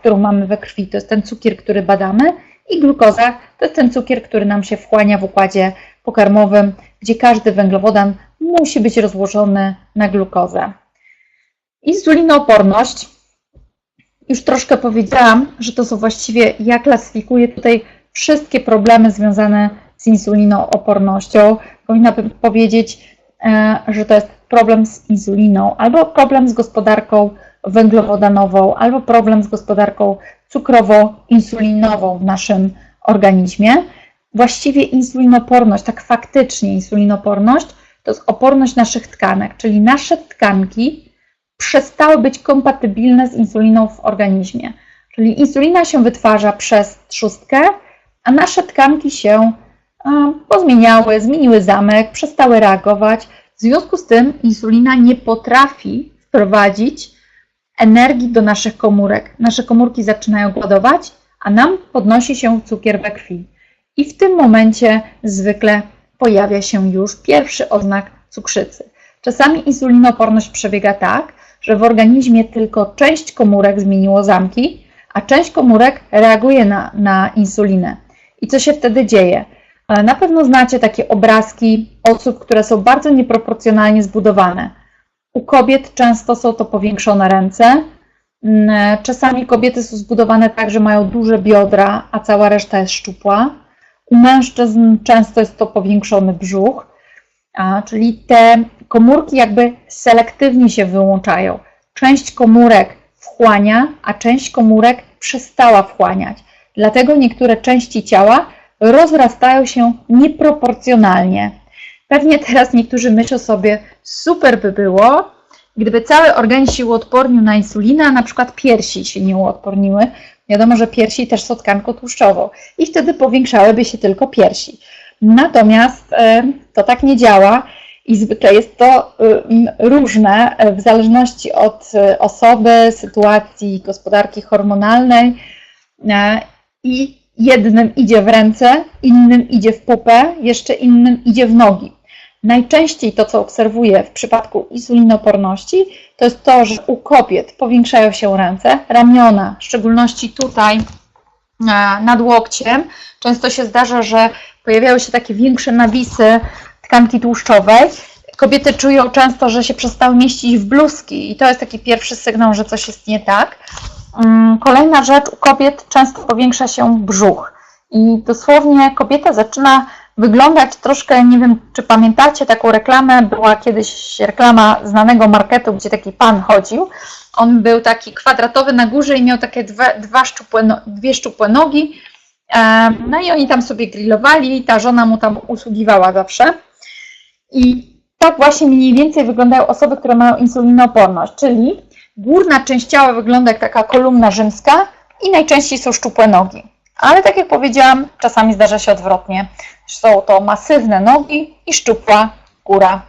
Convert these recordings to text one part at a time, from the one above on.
którą mamy we krwi, to jest ten cukier, który badamy, i glukoza to jest ten cukier, który nam się wchłania w układzie pokarmowym, gdzie każdy węglowodan musi być rozłożony na glukozę. Insulinooporność. Już troszkę powiedziałam, że to są właściwie, ja klasyfikuję tutaj wszystkie problemy związane z insulinoopornością. Powinnabym powiedzieć, e, że to jest problem z insuliną, albo problem z gospodarką węglowodanową, albo problem z gospodarką cukrowo-insulinową w naszym organizmie. Właściwie insulinoporność, tak faktycznie insulinoporność, to jest oporność naszych tkanek, czyli nasze tkanki przestały być kompatybilne z insuliną w organizmie. Czyli insulina się wytwarza przez trzustkę, a nasze tkanki się pozmieniały, zmieniły zamek, przestały reagować. W związku z tym insulina nie potrafi wprowadzić energii do naszych komórek. Nasze komórki zaczynają głodować, a nam podnosi się cukier we krwi. I w tym momencie zwykle pojawia się już pierwszy oznak cukrzycy. Czasami insulinoporność przebiega tak, że w organizmie tylko część komórek zmieniło zamki, a część komórek reaguje na, na insulinę. I co się wtedy dzieje? Na pewno znacie takie obrazki osób, które są bardzo nieproporcjonalnie zbudowane. U kobiet często są to powiększone ręce. Mm, czasami kobiety są zbudowane tak, że mają duże biodra, a cała reszta jest szczupła. U mężczyzn często jest to powiększony brzuch, a, czyli te komórki jakby selektywnie się wyłączają. Część komórek wchłania, a część komórek przestała wchłaniać. Dlatego niektóre części ciała rozrastają się nieproporcjonalnie. Pewnie teraz niektórzy myślą sobie, super by było, gdyby cały organizm się uodpornił na insulinę, a na przykład piersi się nie uodporniły. Wiadomo, że piersi też są tkanką tłuszczową i wtedy powiększałyby się tylko piersi. Natomiast e, to tak nie działa i zwykle jest to e, różne e, w zależności od osoby, sytuacji, gospodarki hormonalnej i jednym idzie w ręce, innym idzie w pupę, jeszcze innym idzie w nogi. Najczęściej to, co obserwuję w przypadku insulinoporności, to jest to, że u kobiet powiększają się ręce, ramiona, w szczególności tutaj e, nad łokciem. Często się zdarza, że pojawiają się takie większe nawisy tkanki tłuszczowej. Kobiety czują często, że się przestały mieścić w bluzki i to jest taki pierwszy sygnał, że coś jest nie tak. Mm, kolejna rzecz, u kobiet często powiększa się brzuch i dosłownie kobieta zaczyna wyglądać troszkę, nie wiem czy pamiętacie taką reklamę, była kiedyś reklama znanego marketu, gdzie taki pan chodził. On był taki kwadratowy na górze i miał takie dwa, dwa szczupłe, no, dwie szczupłe nogi. No i oni tam sobie grillowali, ta żona mu tam usługiwała zawsze. I tak właśnie mniej więcej wyglądają osoby, które mają insulinooporność, czyli Górna część ciała wygląda jak taka kolumna rzymska i najczęściej są szczupłe nogi. Ale tak jak powiedziałam, czasami zdarza się odwrotnie. Są to masywne nogi i szczupła góra.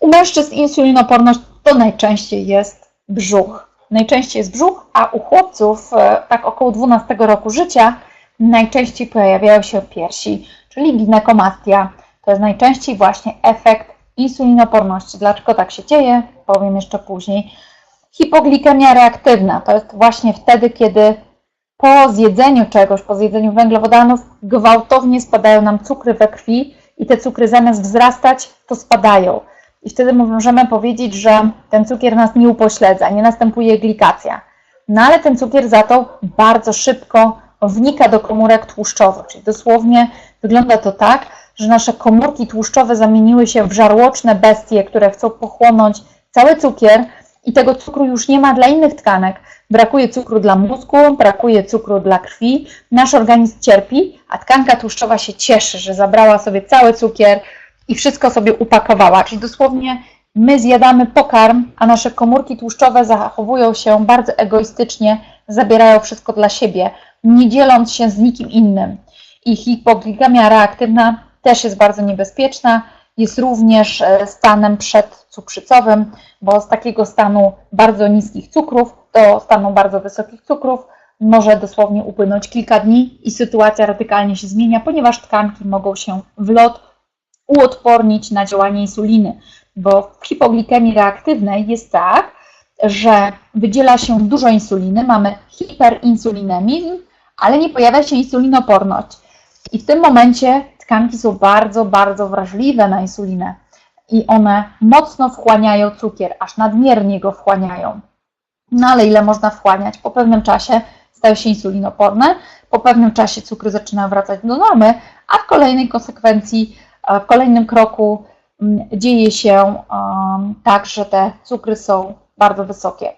U mężczyzn insulinoporność to najczęściej jest brzuch. Najczęściej jest brzuch, a u chłopców e, tak około 12 roku życia najczęściej pojawiają się piersi, czyli ginekomastia. To jest najczęściej właśnie efekt insulinoporności. Dlaczego tak się dzieje? Powiem jeszcze później. Hipoglikemia reaktywna to jest właśnie wtedy, kiedy po zjedzeniu czegoś, po zjedzeniu węglowodanów, gwałtownie spadają nam cukry we krwi i te cukry zamiast wzrastać, to spadają. I wtedy możemy powiedzieć, że ten cukier nas nie upośledza, nie następuje glikacja. No ale ten cukier za to bardzo szybko wnika do komórek tłuszczowych, czyli dosłownie wygląda to tak, że nasze komórki tłuszczowe zamieniły się w żarłoczne bestie, które chcą pochłonąć cały cukier i tego cukru już nie ma dla innych tkanek. Brakuje cukru dla mózgu, brakuje cukru dla krwi, nasz organizm cierpi, a tkanka tłuszczowa się cieszy, że zabrała sobie cały cukier i wszystko sobie upakowała. Czyli dosłownie my zjadamy pokarm, a nasze komórki tłuszczowe zachowują się bardzo egoistycznie, zabierają wszystko dla siebie, nie dzieląc się z nikim innym. I hipoglikemia reaktywna też jest bardzo niebezpieczna. Jest również e, stanem przedcukrzycowym, bo z takiego stanu bardzo niskich cukrów do stanu bardzo wysokich cukrów może dosłownie upłynąć kilka dni i sytuacja radykalnie się zmienia, ponieważ tkanki mogą się w lot uodpornić na działanie insuliny. Bo w hipoglikemii reaktywnej jest tak, że wydziela się dużo insuliny, mamy hiperinsulinemizm, ale nie pojawia się insulinoporność. I w tym momencie tkanki są bardzo, bardzo wrażliwe na insulinę i one mocno wchłaniają cukier, aż nadmiernie go wchłaniają. No ale ile można wchłaniać? Po pewnym czasie stają się insulinoporne, po pewnym czasie cukry zaczynają wracać do normy, a w kolejnej konsekwencji, w kolejnym kroku mm, dzieje się tak, że te cukry są bardzo wysokie.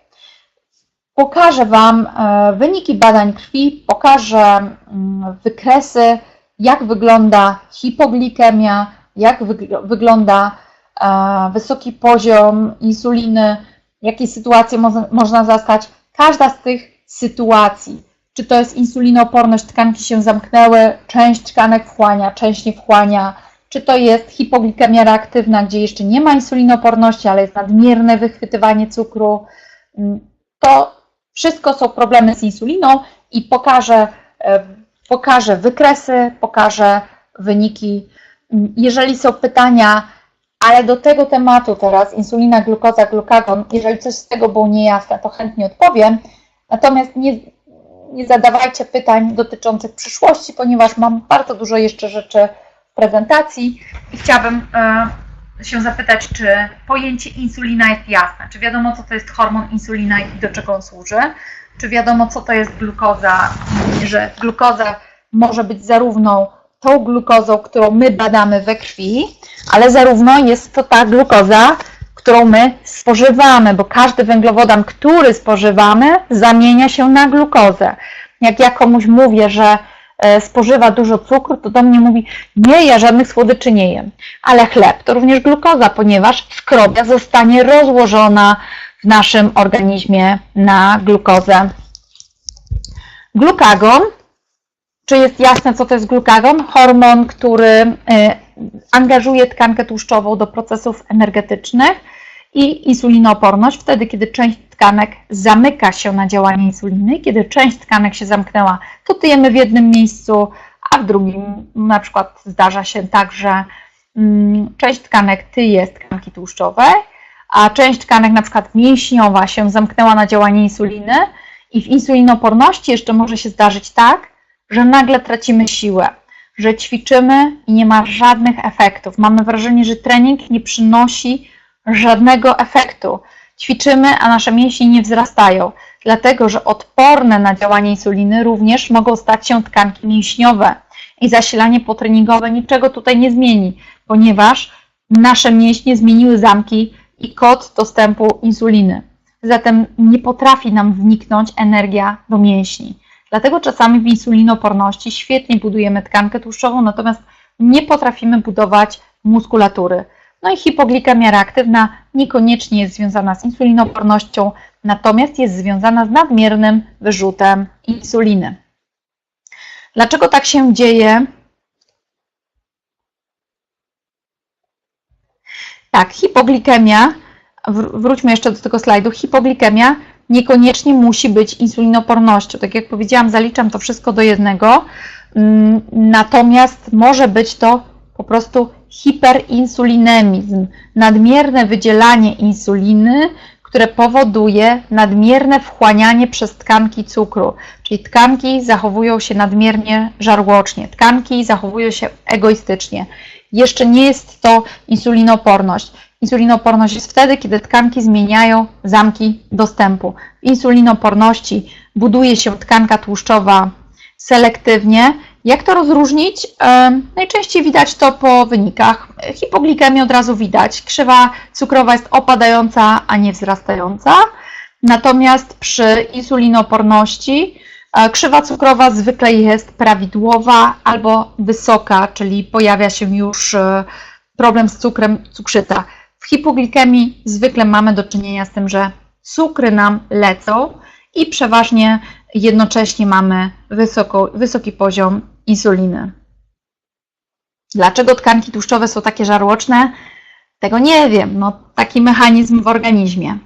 Pokażę Wam e, wyniki badań krwi, pokażę mm, wykresy, jak wygląda hipoglikemia, jak wygląda e, wysoki poziom insuliny, jakie sytuacje można zastać. Każda z tych sytuacji, czy to jest insulinooporność, tkanki się zamknęły, część tkanek wchłania, część nie wchłania, czy to jest hipoglikemia reaktywna, gdzie jeszcze nie ma insulinooporności, ale jest nadmierne wychwytywanie cukru, mm, to wszystko są problemy z insuliną i pokażę, e, pokażę wykresy, pokażę wyniki. Mm, jeżeli są pytania, ale do tego tematu teraz, insulina, glukoza, glukagon, jeżeli coś z tego było niejasne, to chętnie odpowiem. Natomiast nie, nie zadawajcie pytań dotyczących przyszłości, ponieważ mam bardzo dużo jeszcze rzeczy w prezentacji i chciałabym e, się zapytać, czy pojęcie insulina jest jasne, czy wiadomo, co to jest hormon insulina i do czego on służy, czy wiadomo, co to jest glukoza, że glukoza może być zarówno tą glukozą, którą my badamy we krwi, ale zarówno jest to ta glukoza, którą my spożywamy, bo każdy węglowodan, który spożywamy, zamienia się na glukozę. Jak ja komuś mówię, że e, spożywa dużo cukru, to do mnie mówi, nie, ja żadnych słodyczy nie jem. Ale chleb to również glukoza, ponieważ skrobia zostanie rozłożona w naszym organizmie na glukozę. Glukagon, czy jest jasne, co to jest glukagon? Hormon, który e, angażuje tkankę tłuszczową do procesów energetycznych i insulinooporność, wtedy kiedy część tkanek zamyka się na działanie insuliny, kiedy część tkanek się zamknęła, to tyjemy w jednym miejscu, a w drugim na przykład zdarza się tak, że mm, część tkanek tyje z tkanki tłuszczowej, a część tkanek na przykład mięśniowa się zamknęła na działanie insuliny i w insulinoporności jeszcze może się zdarzyć tak, że nagle tracimy siłę, że ćwiczymy i nie ma żadnych efektów. Mamy wrażenie, że trening nie przynosi żadnego efektu. Ćwiczymy, a nasze mięśnie nie wzrastają, dlatego że odporne na działanie insuliny również mogą stać się tkanki mięśniowe i zasilanie potreningowe niczego tutaj nie zmieni, ponieważ nasze mięśnie zmieniły zamki i kod dostępu insuliny. Zatem nie potrafi nam wniknąć energia do mięśni. Dlatego czasami w insulinoporności świetnie budujemy tkankę tłuszczową, natomiast nie potrafimy budować muskulatury. No i hipoglikemia reaktywna niekoniecznie jest związana z insulinopornością, natomiast jest związana z nadmiernym wyrzutem insuliny. Dlaczego tak się dzieje? Tak, hipoglikemia, wróćmy jeszcze do tego slajdu, hipoglikemia niekoniecznie musi być insulinopornością. Tak jak powiedziałam, zaliczam to wszystko do jednego, mm, natomiast może być to po prostu hiperinsulinemizm, nadmierne wydzielanie insuliny, które powoduje nadmierne wchłanianie przez tkanki cukru. Czyli tkanki zachowują się nadmiernie żarłocznie, tkanki zachowują się egoistycznie. Jeszcze nie jest to insulinoporność. Insulinoporność jest wtedy, kiedy tkanki zmieniają zamki dostępu. W insulinoporności buduje się tkanka tłuszczowa selektywnie jak to rozróżnić? Najczęściej widać to po wynikach. Hipoglikemię od razu widać. Krzywa cukrowa jest opadająca, a nie wzrastająca. Natomiast przy insulinoporności e, krzywa cukrowa zwykle jest prawidłowa albo wysoka, czyli pojawia się już e, problem z cukrem, cukrzyca. W hipoglikemii zwykle mamy do czynienia z tym, że cukry nam lecą i przeważnie jednocześnie mamy wysoko, wysoki poziom insuliny. Dlaczego tkanki tłuszczowe są takie żarłoczne? Tego nie wiem. No, taki mechanizm w organizmie.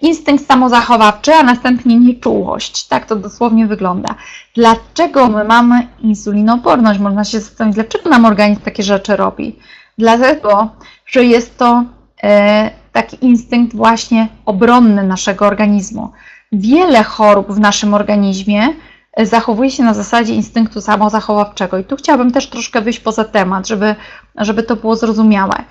Instynkt samozachowawczy, a następnie nieczułość. Tak to dosłownie wygląda. Dlaczego my mamy insulinoporność? Można się zastanowić, dlaczego nam organizm takie rzeczy robi. Dlatego, że jest to taki instynkt właśnie obronny naszego organizmu. Wiele chorób w naszym organizmie e, zachowuje się na zasadzie instynktu samozachowawczego. I tu chciałabym też troszkę wyjść poza temat, żeby, żeby to było zrozumiałe.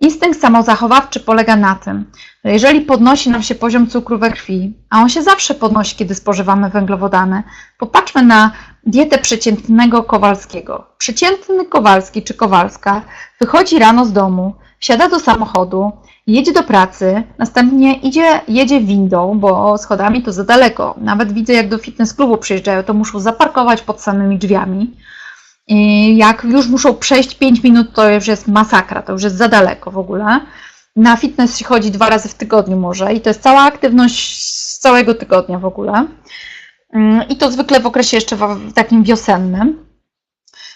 Instynkt samozachowawczy polega na tym, że jeżeli podnosi nam się poziom cukru we krwi, a on się zawsze podnosi, kiedy spożywamy węglowodany, popatrzmy na dietę przeciętnego Kowalskiego. Przeciętny Kowalski czy Kowalska wychodzi rano z domu, wsiada do samochodu, jedzie do pracy, następnie idzie, jedzie windą, bo schodami to za daleko. Nawet widzę, jak do fitness klubu przyjeżdżają, to muszą zaparkować pod samymi drzwiami. I jak już muszą przejść 5 minut, to już jest masakra, to już jest za daleko w ogóle. Na fitness się chodzi dwa razy w tygodniu może i to jest cała aktywność z całego tygodnia w ogóle. Mm, I to zwykle w okresie jeszcze takim wiosennym.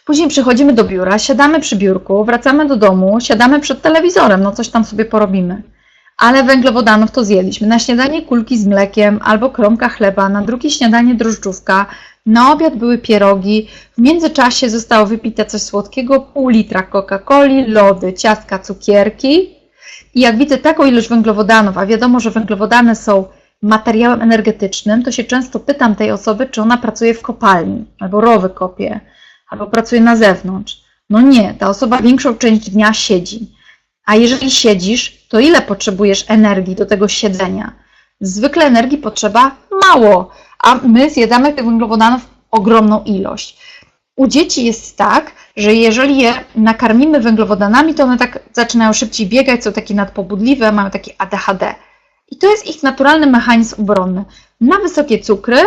Później przychodzimy do biura, siadamy przy biurku, wracamy do domu, siadamy przed telewizorem, no coś tam sobie porobimy. Ale węglowodanów to zjedliśmy. Na śniadanie kulki z mlekiem albo kromka chleba, na drugie śniadanie drożdżówka, na obiad były pierogi, w międzyczasie zostało wypite coś słodkiego, pół litra Coca-Coli, lody, ciastka, cukierki. I jak widzę taką ilość węglowodanów, a wiadomo, że węglowodany są materiałem energetycznym, to się często pytam tej osoby, czy ona pracuje w kopalni, albo rowy kopie, albo pracuje na zewnątrz. No nie, ta osoba większą część dnia siedzi. A jeżeli siedzisz, to ile potrzebujesz energii do tego siedzenia? Zwykle energii potrzeba mało, a my zjadamy tych węglowodanów ogromną ilość. U dzieci jest tak, że jeżeli je nakarmimy węglowodanami, to one tak zaczynają szybciej biegać, są takie nadpobudliwe, mają takie ADHD. I to jest ich naturalny mechanizm obronny. Na wysokie cukry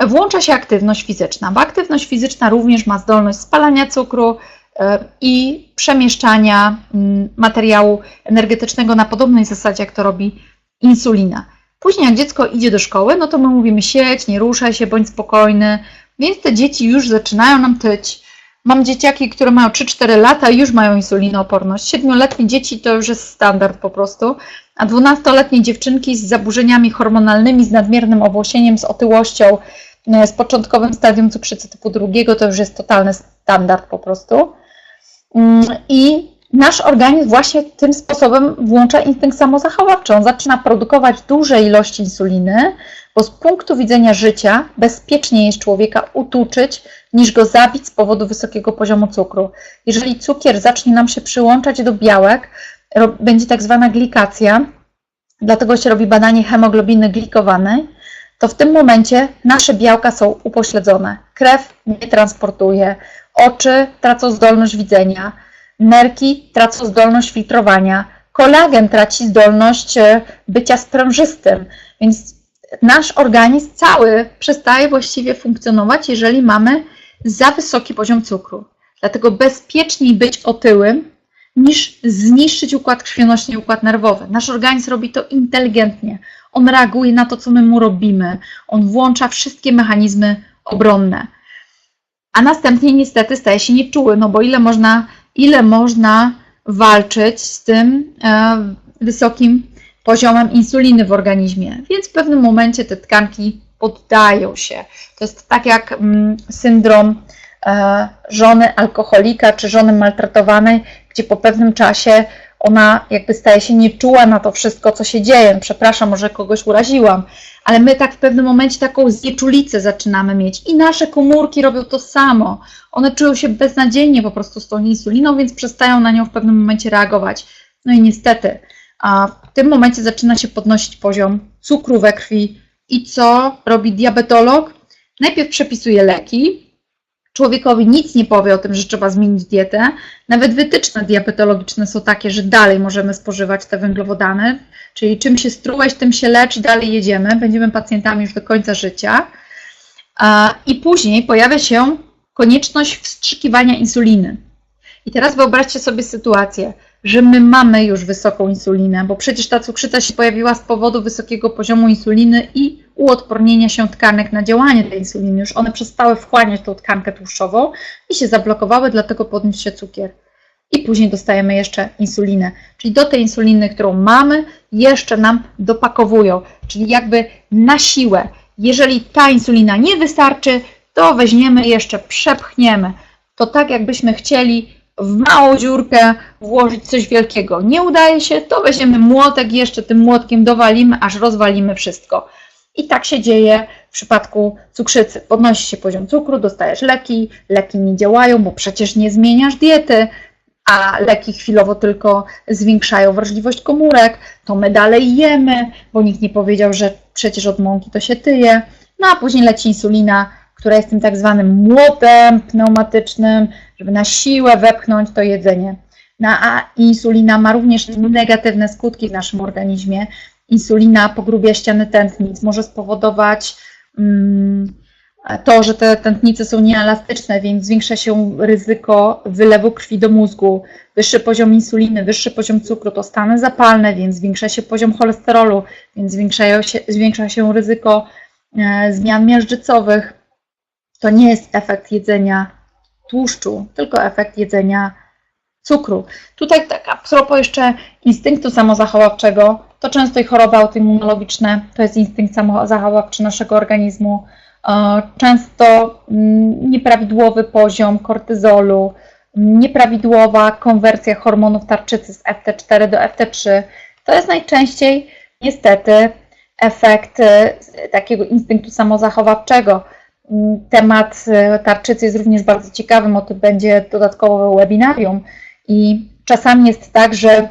włącza się aktywność fizyczna, bo aktywność fizyczna również ma zdolność spalania cukru e, i przemieszczania mm, materiału energetycznego na podobnej zasadzie, jak to robi insulina. Później jak dziecko idzie do szkoły, no to my mówimy siedź, nie ruszaj się, bądź spokojny, więc te dzieci już zaczynają nam tyć. Mam dzieciaki, które mają 3-4 lata i już mają insulinooporność. 7-letnie dzieci to już jest standard po prostu, a 12-letnie dziewczynki z zaburzeniami hormonalnymi, z nadmiernym owłosieniem, z otyłością, e, z początkowym stadium cukrzycy typu drugiego to już jest totalny standard po prostu. Mm, I nasz organizm właśnie tym sposobem włącza instynkt samozachowawczy. On zaczyna produkować duże ilości insuliny, bo z punktu widzenia życia bezpiecznie jest człowieka utuczyć, niż go zabić z powodu wysokiego poziomu cukru. Jeżeli cukier zacznie nam się przyłączać do białek, będzie tak zwana glikacja, dlatego się robi badanie hemoglobiny glikowanej, to w tym momencie nasze białka są upośledzone. Krew nie transportuje, oczy tracą zdolność widzenia, nerki tracą zdolność filtrowania, kolagen traci zdolność e, bycia sprężystym, więc nasz organizm cały przestaje właściwie funkcjonować, jeżeli mamy za wysoki poziom cukru. Dlatego bezpieczniej być otyłym, niż zniszczyć układ krwionośny i układ nerwowy. Nasz organizm robi to inteligentnie. On reaguje na to, co my mu robimy. On włącza wszystkie mechanizmy obronne. A następnie niestety staje się nieczuły, no bo ile można, ile można walczyć z tym e, wysokim poziomem insuliny w organizmie. Więc w pewnym momencie te tkanki poddają się. To jest tak jak mm, syndrom e, żony alkoholika czy żony maltretowanej, gdzie po pewnym czasie ona jakby staje się nieczuła na to wszystko, co się dzieje. Przepraszam, może kogoś uraziłam, ale my tak w pewnym momencie taką znieczulicę zaczynamy mieć i nasze komórki robią to samo. One czują się beznadziejnie po prostu z tą insuliną, więc przestają na nią w pewnym momencie reagować. No i niestety, a w tym momencie zaczyna się podnosić poziom cukru we krwi. I co robi diabetolog? Najpierw przepisuje leki, człowiekowi nic nie powie o tym, że trzeba zmienić dietę. Nawet wytyczne diabetologiczne są takie, że dalej możemy spożywać te węglowodany, czyli czym się strułeś, tym się lecz i dalej jedziemy. Będziemy pacjentami już do końca życia. I później pojawia się konieczność wstrzykiwania insuliny. I teraz wyobraźcie sobie sytuację że my mamy już wysoką insulinę, bo przecież ta cukrzyca się pojawiła z powodu wysokiego poziomu insuliny i uodpornienia się tkanek na działanie tej insuliny. Już one przestały wchłaniać tą tkankę tłuszczową i się zablokowały, dlatego podniósł się cukier. I później dostajemy jeszcze insulinę. Czyli do tej insuliny, którą mamy, jeszcze nam dopakowują. Czyli jakby na siłę. Jeżeli ta insulina nie wystarczy, to weźmiemy jeszcze, przepchniemy. To tak jakbyśmy chcieli w małą dziurkę włożyć coś wielkiego. Nie udaje się, to weźmiemy młotek jeszcze tym młotkiem dowalimy, aż rozwalimy wszystko. I tak się dzieje w przypadku cukrzycy. Podnosi się poziom cukru, dostajesz leki, leki nie działają, bo przecież nie zmieniasz diety, a leki chwilowo tylko zwiększają wrażliwość komórek, to my dalej jemy, bo nikt nie powiedział, że przecież od mąki to się tyje. No a później leci insulina, która jest tym tak zwanym młotem pneumatycznym, na siłę wepchnąć to jedzenie. A insulina ma również negatywne skutki w naszym organizmie. Insulina pogrubia ściany tętnic, może spowodować mm, to, że te tętnice są nieelastyczne, więc zwiększa się ryzyko wylewu krwi do mózgu. Wyższy poziom insuliny, wyższy poziom cukru to stany zapalne, więc zwiększa się poziom cholesterolu, więc się, zwiększa się ryzyko e, zmian miażdżycowych. To nie jest efekt jedzenia tłuszczu, tylko efekt jedzenia cukru. Tutaj tak a propos jeszcze instynktu samozachowawczego, to często i choroby autoimmunologiczne to jest instynkt samozachowawczy naszego organizmu. E, Często mm, nieprawidłowy poziom kortyzolu, nieprawidłowa konwersja hormonów tarczycy z FT4 do FT3. To jest najczęściej niestety efekt e, takiego instynktu samozachowawczego. Temat e, tarczycy jest również bardzo ciekawy, o tym będzie dodatkowe webinarium. I czasami jest tak, że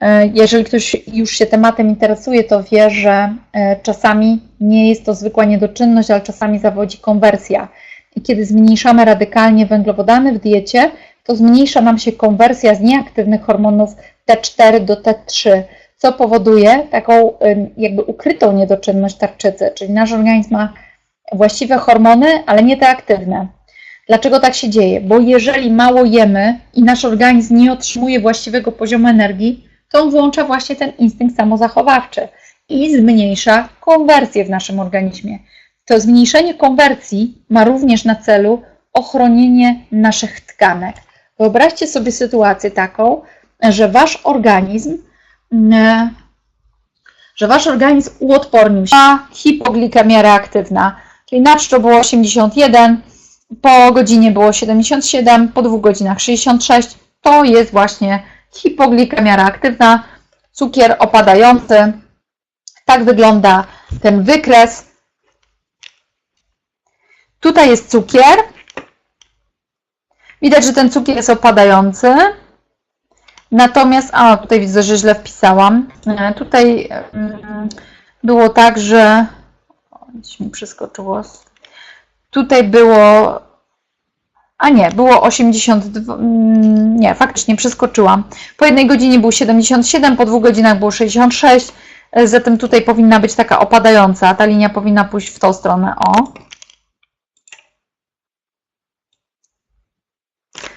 e, jeżeli ktoś już się tematem interesuje, to wie, że e, czasami nie jest to zwykła niedoczynność, ale czasami zawodzi konwersja. I kiedy zmniejszamy radykalnie węglowodany w diecie, to zmniejsza nam się konwersja z nieaktywnych hormonów T4 do T3, co powoduje taką jakby ukrytą niedoczynność tarczycy, czyli nasz organizm ma właściwe hormony, ale nie te aktywne. Dlaczego tak się dzieje? Bo jeżeli mało jemy i nasz organizm nie otrzymuje właściwego poziomu energii, to on włącza właśnie ten instynkt samozachowawczy i zmniejsza konwersję w naszym organizmie. To zmniejszenie konwersji ma również na celu ochronienie naszych tkanek. Wyobraźcie sobie sytuację taką, że wasz organizm, mm, że wasz organizm uodpornił się na hipoglikemię reaktywna, czyli na czczo było 81, po godzinie było 77, po dwóch godzinach 66. To jest właśnie hipoglikemia reaktywna, cukier opadający. Tak wygląda ten wykres. Tutaj jest cukier. Widać, że ten cukier jest opadający. Natomiast, a tutaj widzę, że źle wpisałam. E, Tutaj mm, było tak, że. Gdzieś mi przeskoczyło. Tutaj było. A nie, było 82. mm, Nie, faktycznie przeskoczyłam. Po jednej godzinie był 77, po dwóch godzinach było 66. e, Zatem tutaj powinna być taka opadająca. Ta linia powinna pójść w tą stronę. O.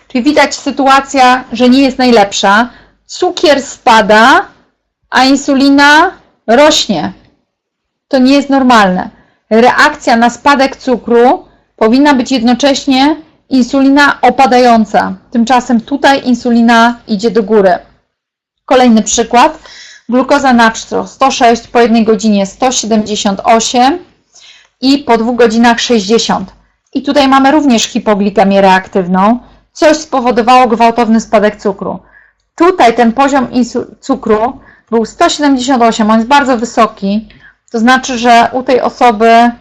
Czyli widać sytuacja, że nie jest najlepsza. Cukier spada, a insulina rośnie. To nie jest normalne. Reakcja na spadek cukru powinna być jednocześnie insulina opadająca. Tymczasem tutaj insulina idzie do góry. Kolejny przykład. Glukoza na czczo 106, po jednej godzinie 178 i po dwóch godzinach 60. I tutaj mamy również hipoglikemię reaktywną. Coś spowodowało gwałtowny spadek cukru. Tutaj ten poziom cukru był 178, on jest bardzo wysoki. To znaczy, że u tej osoby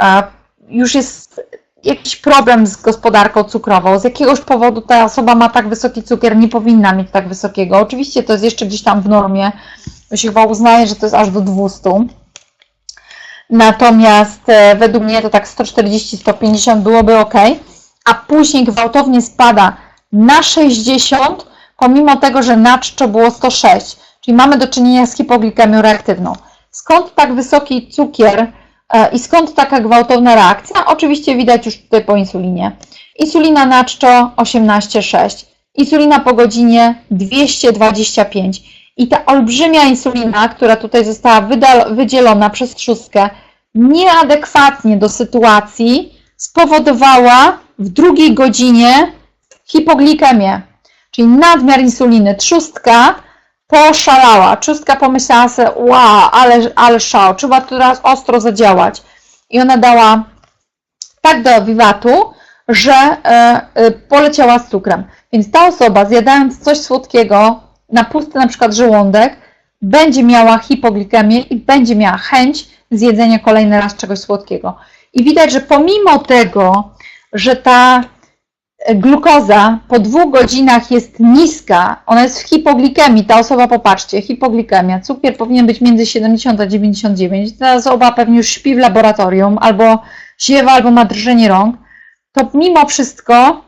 e, już jest jakiś problem z gospodarką cukrową. Z jakiegoś powodu ta osoba ma tak wysoki cukier, nie powinna mieć tak wysokiego. Oczywiście to jest jeszcze gdzieś tam w normie. Się chyba uznaje, że to jest aż do 200. Natomiast e, według mnie to tak 140-150 byłoby ok. A później gwałtownie spada na 60, pomimo tego, że na czczo było 106. Czyli mamy do czynienia z hipoglikemią reaktywną. Skąd tak wysoki cukier e, i skąd taka gwałtowna reakcja? Oczywiście widać już tutaj po insulinie. Insulina na czczo 18,6. Insulina po godzinie 225. I ta olbrzymia insulina, która tutaj została wydzielona przez trzustkę, nieadekwatnie do sytuacji spowodowała w drugiej godzinie hipoglikemię, czyli nadmiar insuliny. Trzustka poszalała. Trzustka pomyślała sobie, wow, ale, ale szał, trzeba teraz ostro zadziałać. I ona dała tak do wiwatu, że e, e, poleciała z cukrem. Więc ta osoba zjadając coś słodkiego na pusty na przykład żołądek, będzie miała hipoglikemię i będzie miała chęć zjedzenia kolejny raz czegoś słodkiego. I widać, że pomimo tego, że ta glukoza po dwóch godzinach jest niska, ona jest w hipoglikemii, ta osoba, popatrzcie, hipoglikemia, cukier powinien być między 70 a 99, ta osoba pewnie już śpi w laboratorium, albo ziewa, albo ma drżenie rąk, to mimo wszystko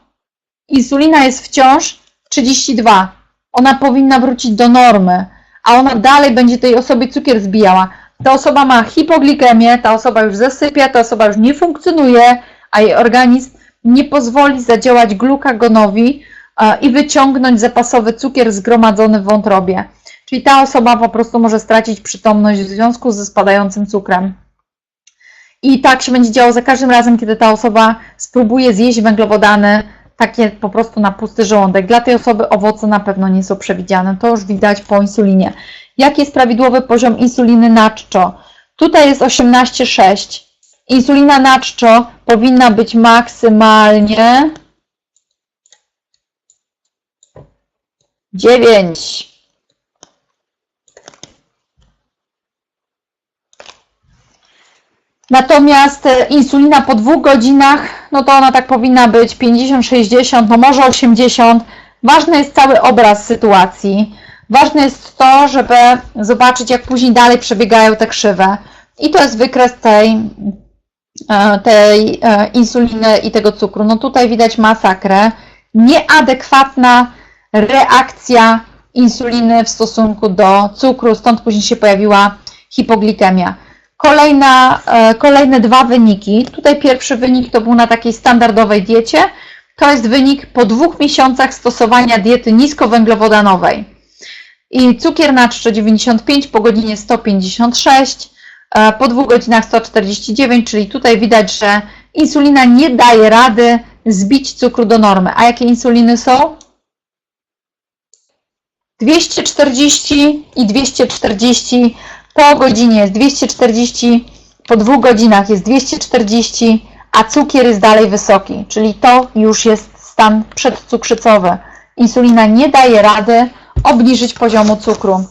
insulina jest wciąż 32. Ona powinna wrócić do normy, a ona dalej będzie tej osobie cukier zbijała. Ta osoba ma hipoglikemię, ta osoba już zasypia, ta osoba już nie funkcjonuje, a jej organizm nie pozwoli zadziałać glukagonowi e, i wyciągnąć zapasowy cukier zgromadzony w wątrobie. Czyli ta osoba po prostu może stracić przytomność w związku ze spadającym cukrem. I tak się będzie działo za każdym razem, kiedy ta osoba spróbuje zjeść węglowodany, takie po prostu na pusty żołądek. Dla tej osoby owoce na pewno nie są przewidziane. To już widać po insulinie. Jaki jest prawidłowy poziom insuliny na czczo? Tutaj jest 18,6. Insulina na czczo powinna być maksymalnie 9. Natomiast e, insulina po dwóch godzinach, no to ona tak powinna być 50-60, no może 80. Ważny jest cały obraz sytuacji. Ważne jest to, żeby zobaczyć, jak później dalej przebiegają te krzywe. I to jest wykres tej, tej e, insuliny i tego cukru. No tutaj widać masakrę. Nieadekwatna reakcja insuliny w stosunku do cukru, stąd później się pojawiła hipoglikemia. Kolejna, e, kolejne dwa wyniki. Tutaj pierwszy wynik to był na takiej standardowej diecie. To jest wynik po dwóch miesiącach stosowania diety niskowęglowodanowej. I cukier na czczo 95 po godzinie 156, e, po dwóch godzinach 149, czyli tutaj widać, że insulina nie daje rady zbić cukru do normy. A jakie insuliny są? 240 i 240 po godzinie jest 240, po dwóch godzinach jest 240, a cukier jest dalej wysoki, czyli to już jest stan przedcukrzycowy. Insulina nie daje rady obniżyć poziomu cukru.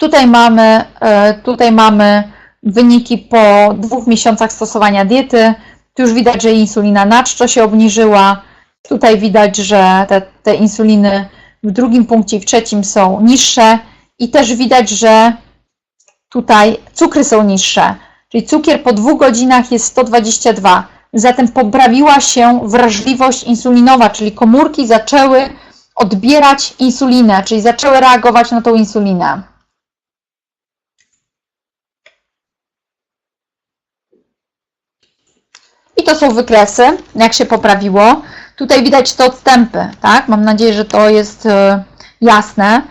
Tutaj mamy, e, tutaj mamy wyniki po dwóch miesiącach stosowania diety. Tu już widać, że insulina na czczo się obniżyła. Tutaj widać, że te, te insuliny w drugim punkcie i w trzecim są niższe. I też widać, że tutaj cukry są niższe. Czyli cukier po dwóch godzinach jest 122. Zatem poprawiła się wrażliwość insulinowa, czyli komórki zaczęły odbierać insulinę, czyli zaczęły reagować na tą insulinę. To są wykresy, jak się poprawiło. Tutaj widać te odstępy, tak? Mam nadzieję, że to jest e, jasne.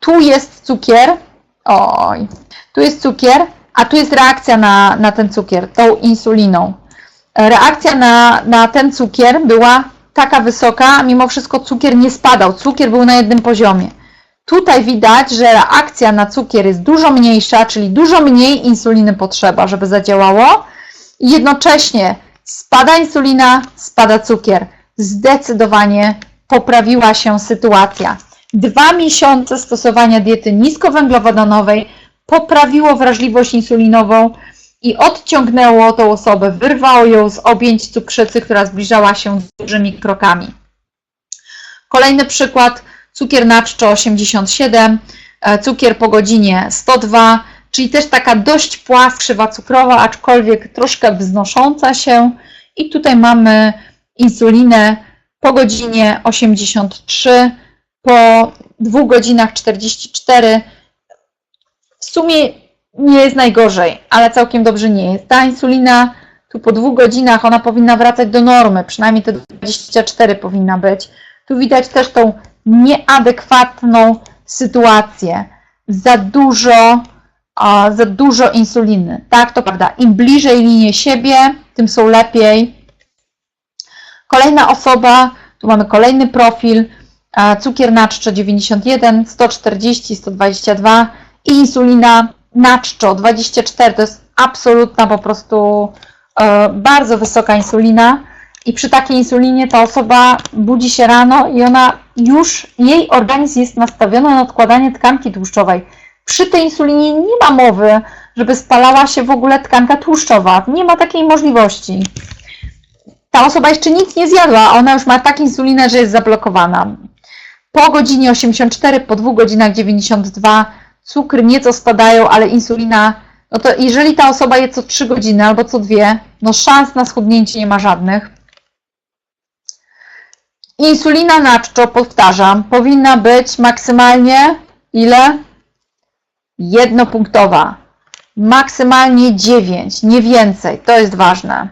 Tu jest cukier, oj, tu jest cukier, a tu jest reakcja na, na ten cukier, tą insuliną. Reakcja na, na ten cukier była taka wysoka, mimo wszystko cukier nie spadał, cukier był na jednym poziomie. Tutaj widać, że reakcja na cukier jest dużo mniejsza, czyli dużo mniej insuliny potrzeba, żeby zadziałało. Jednocześnie spada insulina, spada cukier. Zdecydowanie poprawiła się sytuacja. Dwa miesiące stosowania diety niskowęglowodanowej poprawiło wrażliwość insulinową i odciągnęło tą osobę, wyrwało ją z objęć cukrzycy, która zbliżała się dużymi krokami. Kolejny przykład, cukier na czczo 87, e, cukier po godzinie 102, czyli też taka dość płaska cukrowa, aczkolwiek troszkę wznosząca się. I tutaj mamy insulinę po godzinie 83, po dwóch godzinach 44. W sumie nie jest najgorzej, ale całkiem dobrze nie jest. Ta insulina tu po dwóch godzinach ona powinna wracać do normy, przynajmniej te 24 powinna być. Tu widać też tą nieadekwatną sytuację. Za dużo, za dużo insuliny. Tak, to prawda. Im bliżej linii siebie, tym są lepiej. Kolejna osoba, tu mamy kolejny profil. Cukier na czczo 91, 140, 122 i insulina na czczo 24 to jest absolutna po prostu e, bardzo wysoka insulina I przy takiej insulinie ta osoba budzi się rano i ona już, jej organizm jest nastawiony na odkładanie tkanki tłuszczowej. Przy tej insulinie nie ma mowy, żeby spalała się w ogóle tkanka tłuszczowa. Nie ma takiej możliwości. Ta osoba jeszcze nic nie zjadła, a ona już ma tak insulinę, że jest zablokowana. Po godzinie 84, po dwóch godzinach 92 cukry nieco spadają, ale insulina, no to jeżeli ta osoba je co 3 godziny albo co dwie, no szans na schudnięcie nie ma żadnych. Insulina na czczo, powtarzam, powinna być maksymalnie ile? Jednopunktowa. Maksymalnie 9, nie więcej. To jest ważne.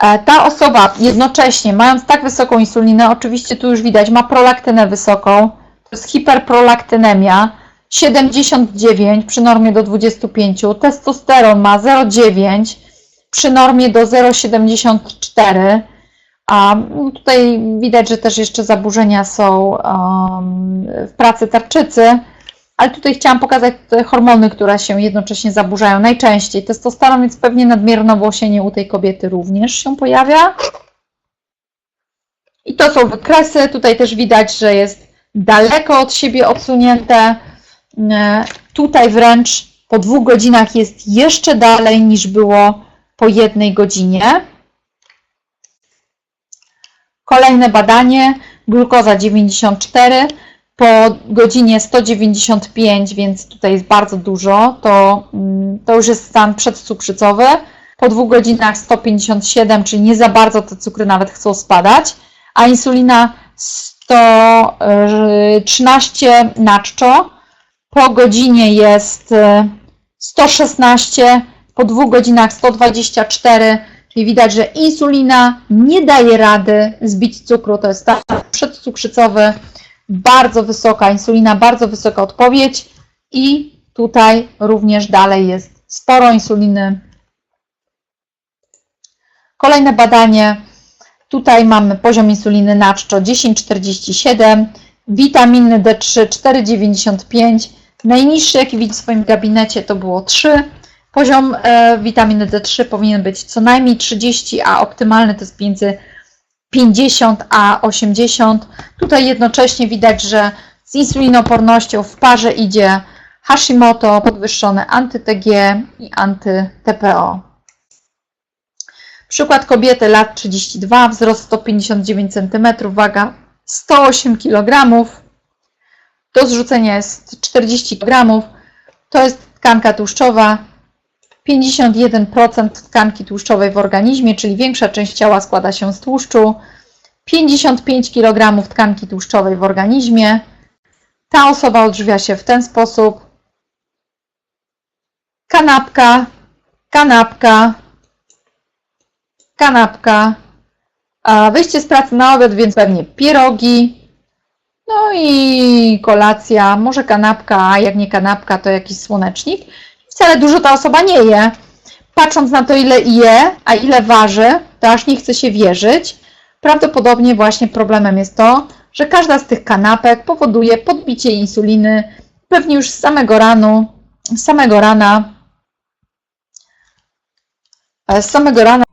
E, Ta osoba jednocześnie, mając tak wysoką insulinę, oczywiście tu już widać, ma prolaktynę wysoką, to jest hiperprolaktynemia, 79 przy normie do 25, testosteron ma 0,9 przy normie do 0,74, a no, tutaj widać, że też jeszcze zaburzenia są w pracy tarczycy, ale tutaj chciałam pokazać te hormony, które się jednocześnie zaburzają najczęściej. Testosteron, więc pewnie nadmierne owłosienie u tej kobiety również się pojawia. I to są wykresy. Tutaj też widać, że jest daleko od siebie odsunięte. E, Tutaj wręcz po dwóch godzinach jest jeszcze dalej niż było po jednej godzinie. Kolejne badanie, glukoza 94, po godzinie 195, więc tutaj jest bardzo dużo, to, mm, to już jest stan przedcukrzycowy. Po dwóch godzinach 157, czyli nie za bardzo te cukry nawet chcą spadać, a insulina 113 na czczo, po godzinie jest e, 116, po dwóch godzinach 124, czyli widać, że insulina nie daje rady zbić cukru, to jest stan przedcukrzycowy, bardzo wysoka insulina, bardzo wysoka odpowiedź i tutaj również dalej jest sporo insuliny. Kolejne badanie. Tutaj mamy poziom insuliny na czczo 10,47, witaminy D3 4,95. Najniższy, jaki widzi w swoim gabinecie, to było 3. Poziom e, witaminy D3 powinien być co najmniej 30, a optymalny to jest między 50 a 80. Tutaj jednocześnie widać, że z insulinopornością w parze idzie Hashimoto, podwyższone anty-TG i anty-TPO. Przykład kobiety lat 32, wzrost 159 cm, waga 108 kg. Do zrzucenia jest 40 kg. To jest tkanka tłuszczowa. 51% tkanki tłuszczowej w organizmie, czyli większa część ciała składa się z tłuszczu. 55 kg tkanki tłuszczowej w organizmie. Ta osoba odżywia się w ten sposób. Kanapka, kanapka, kanapka. A wyjście z pracy na obiad, więc pewnie pierogi. No i kolacja, może kanapka, a jak nie kanapka, to jakiś słonecznik. Wcale dużo ta osoba nie je. Patrząc na to, ile je, a ile waży, to aż nie chce się wierzyć. Prawdopodobnie właśnie problemem jest to, że każda z tych kanapek powoduje podbicie insuliny. Pewnie już z samego ranu, z samego rana, z samego rana